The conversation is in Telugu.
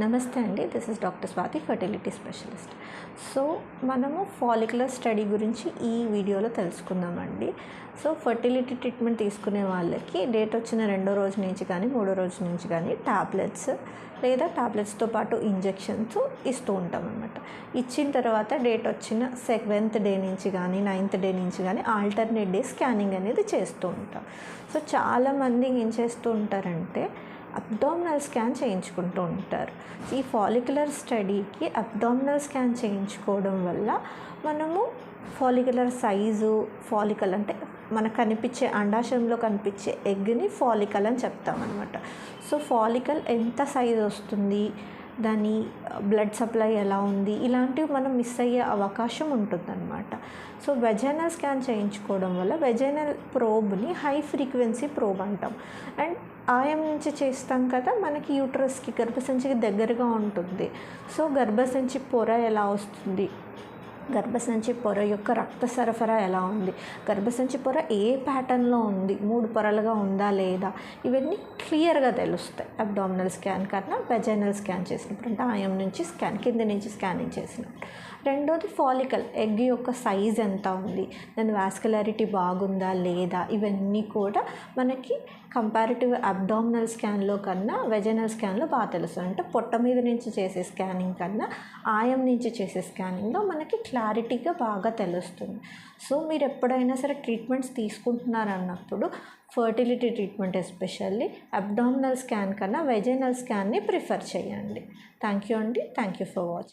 నమస్తే అండి. This is doctor Swathi fertility specialist so మనము ఫాలిక్యులర్ స్టడీ గురించి ఈ వీడియోలో తెలుసుకుందామండి. సో ఫర్టిలిటీ ట్రీట్మెంట్ తీసుకునే వాళ్ళకి డేట్ వచ్చిన రెండో రోజు నుంచి కానీ మూడో రోజు నుంచి కానీ టాబ్లెట్స్ లేదా టాబ్లెట్స్తో పాటు ఇంజెక్షన్స్ ఇస్తూ ఉంటాం అనమాట ఇచ్చిన తర్వాత డేట్ వచ్చిన సెవెంత్ డే నుంచి కానీ నైన్త్ డే నుంచి కానీ ఆల్టర్నేట్ డే స్కానింగ్ అనేది చేస్తూ ఉంటాం. సో చాలామంది ఏం చేస్తూ ఉంటారంటే అబ్డామినల్ స్కాన్ చేయించుకుంటూ ఉంటారు. ఈ ఫాలిక్యులర్ స్టడీకి అబ్డామినల్ స్కాన్ చేయించుకోవడం వల్ల మనము ఫాలిక్యులర్ సైజు ఫాలికల్ అంటే మనకు కనిపించే అండాశయంలో కనిపించే ఎగ్ని ఫాలికల్ అని చెప్తామన్నమాట. సో ఫాలికల్ ఎంత సైజ్ వస్తుంది? దాని బ్లడ్ సప్లై ఎలా ఉంది? ఇలాంటివి మనం మిస్ అయ్యే అవకాశం ఉంటుందన్నమాట. సో వెజైనల్ స్కాన్ చేయించుకోవడం వల్ల వెజైనల్ ప్రోబ్ని హై ఫ్రీక్వెన్సీ ప్రోబ్ అంటాం. అండ్ ఆయం నుంచి చేస్తాం కదా మనకి యూట్రస్కి గర్భసంచికి దగ్గరగా ఉంటుంది. సో గర్భసంచి పొర ఎలా వస్తుంది? గర్భసంచి పొర యొక్క రక్త సరఫరా ఎలా ఉంది? గర్భసంచి పొర ఏ ప్యాటర్న్లో ఉంది? మూడు పొరలుగా ఉందా లేదా? ఇవన్నీ క్లియర్గా తెలుస్తాయి. అబ్డామినల్ స్కాన్ కన్నా వెజైనల్ స్కాన్ చేసినప్పుడు అంటే ఆయం నుంచి స్కాన్ కింద నుంచి స్కానింగ్ చేసినప్పుడు. రెండోది ఫాలికల్ ఎగ్ యొక్క సైజ్ ఎంత ఉంది? దాని వాస్కులారిటీ బాగుందా లేదా? ఇవన్నీ కూడా మనకి కంపారిటివ్ అబ్డామినల్ స్కాన్లో కన్నా వెజనల్ స్కాన్లో బాగా తెలుస్తుంది అంటే పొట్ట మీద నుంచి చేసే స్కానింగ్ కన్నా ఆయం నుంచి చేసే స్కానింగ్లో మనకి క్లారిటీగా బాగా తెలుస్తుంది. సో మీరు ఎప్పుడైనా సరే treatments తీసుకుంటున్నారన్నప్పుడు fertility treatment especially abdominal scan కన్నా వెజైనల్ స్కాన్ని ప్రిఫర్ చేయండి. థ్యాంక్ యూ అండి. Thank you for watching